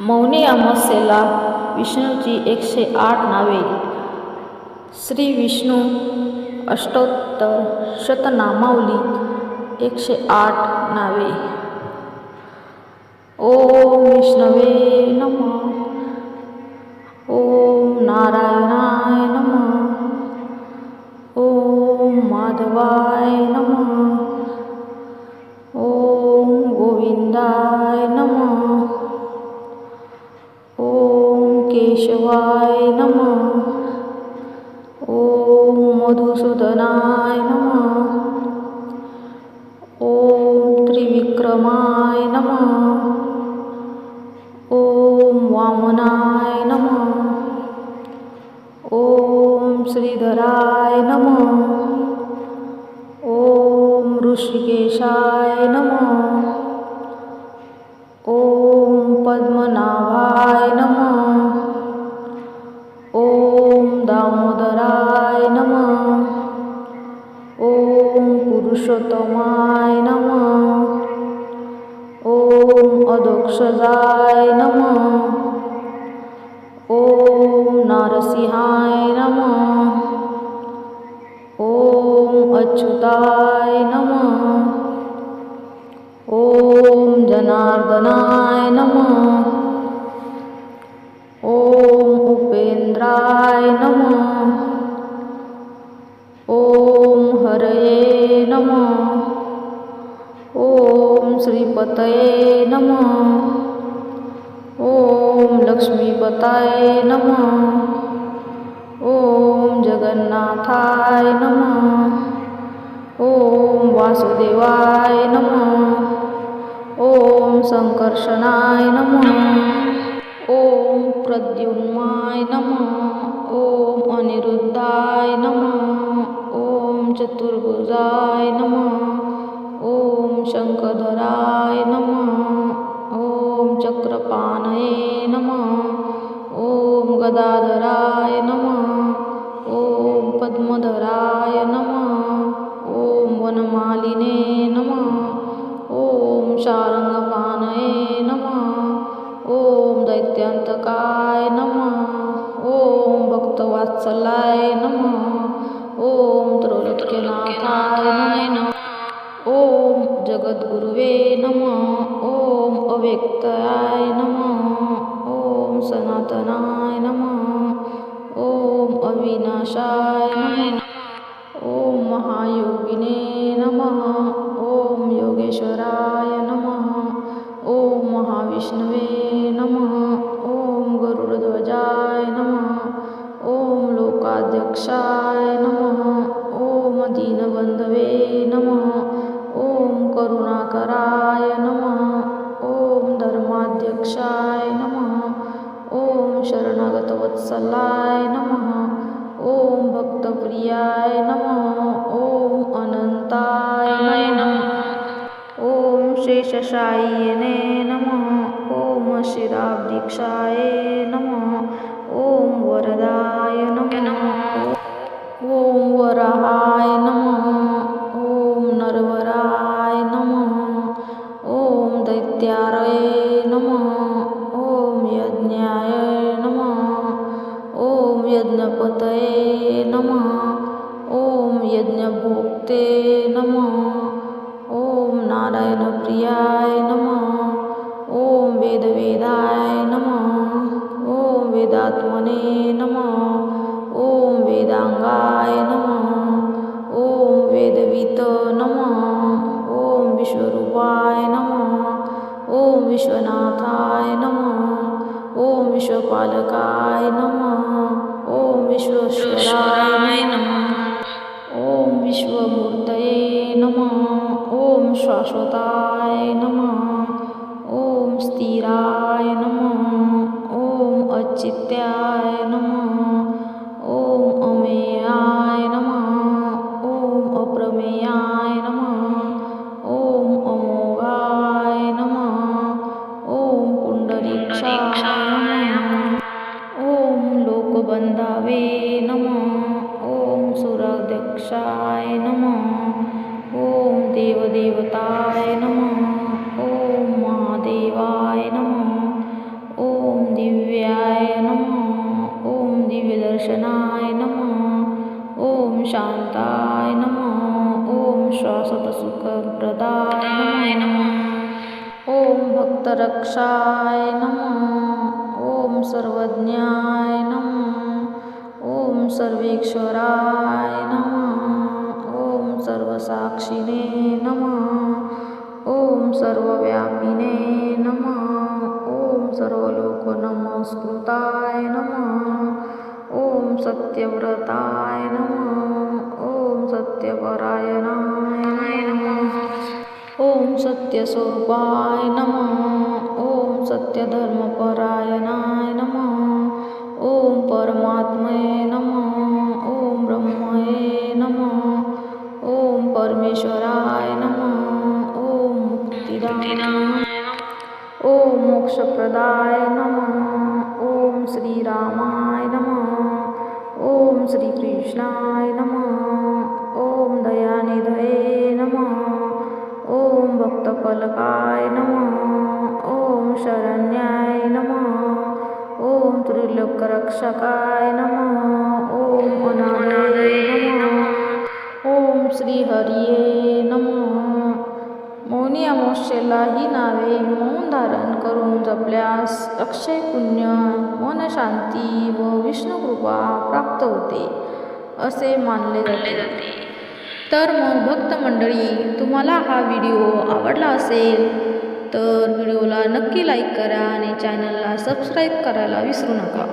मौनी अमावस्येला विष्णूची एकशे आठ नावे. श्री विष्णू अष्टोत्तर शतनामावली एकशे आठ नावे. ओम विष्णवे नम. केशवाय नमः। ॐ मधुसूदनाय नमः। ॐ त्रिविक्रमाय नमः। ॐ वामनाय नमः। ॐ श्रीधराय नमः। ॐ ऋषिकेशाय नमः। ॐ दामोदराय नमः ॐ पुरुषोत्तमाय नमः ॐ अदोक्षजाय नमः ॐ नारसिंहाय नमः ॐ अच्युताय नमः ॐ जनार्दनाय नमः श्रीपतये नमः। ॐ लक्ष्मीपताय नमः। ॐ जगन्नाथाय नमः। ॐ वासुदेवाय नमः। ॐ सङ्कर्षणाय नमः। ॐ प्रद्युम्नाय नमः। ॐ अनिरुद्धाय नमः। ॐ चतुर्भुजाय नमः। ॐ नमः। ॐ चक्रपाणये नमः। ॐ गदाधराय नमः। ॐ पद्मधराय नमः। ॐ वनमालिने नमः। ॐ शारङ्गपाणये नमः। ॐ दैत्यान्तकाय नमः। ॐ भक्तवात्सलाय नमः। ॐ त्रैलोक्यनाथाय नमः। जगद्गुरुवे नमः ॐ अव्यक्ताय नमः ॐ सनातनाय नमः ॐ अविनाशाय नमः ॐ महायोगिने नमः ॐ योगेश्वराय नमः ॐ महाविष्णवे करुणाकराय नमः। ॐ धर्माध्यक्षाय नमः। ॐ शरणागतवत्सलाय नमः। ॐ भक्तप्रियाय नमः। ॐ अनन्ताय नमः। ॐ शेषशायिने नमः। ॐ शिराब्दीक्षाय नमः। ॐ वरदाय नमः। ॐ वराहाय नमः। यज्ञपतये नमः। ॐ यज्ञभोक्ते नमः। ॐ नारायणप्रियाय नमः। ॐ वेदवेदाय नमः। ॐ वेदात्मने नमः। ॐ वेदाङ्गाय नमः। ॐ वेदवित नमः। ॐ विश्वरूपाय नमः। ॐ विश्वनाथाय नमः। ॐ विश्वपालकाय नमः। ॐ विश्वेश्वराय नमः। ॐ विश्वमूर्तये नमः। ॐ शाश्वताय नमः। ॐ स्थिराय नमः। ॐ अचित्याय नमः। ॐ देवदेवताय नमः। ॐ महादेवाय नमः। ॐ दिव्याय नमः। ॐ दिव्यदर्शनाय नमः। ॐ शांताय नमः। ॐ श्वासतसुखप्रदाय नमः। ॐ भक्तरक्षाय नमः। ॐ सर्वज्ञाय नम। ॐ सर्वेश्वराय सर्वसाक्षिणे नमः। ॐ सर्वव्यापिने नमः। ॐ सर्वलोकनमस्कृताय नमः। ॐ सत्यव्रताय नमः। ॐ सत्यपरायणाय नमः। ॐ सत्यस्वरूपाय नमः। ॐ सत्यधर्मपरायणाय नमः। ॐ परमात्मये नमः। ॐ परमेश्वराय नमः। ॐ मुक्तिदाय नमः। ॐ मोक्षप्रदाय नमः। ॐ श्रीरामाय नमः। ॐ श्रीकृष्णाय नमः। ॐ दयानिधये नमः। ॐ भक्तफलकाय नमः। ॐ शरण्याय नमः। ॐ त्रिलोकरक्षकाय नमः। श्रीहरिये नमः। मौनी अमावस्येला ही नावे मौन धारण करून जपल्यास अक्षय पुण्य मनशांती व विष्णुकृपा प्राप्त होते असे मानले जाते. तर मग भक्त मंडळी तुम्हाला हा व्हिडिओ आवडला असेल तर व्हिडिओला नक्की लाईक करा आणि चॅनलला सबस्क्राईब करायला विसरू नका.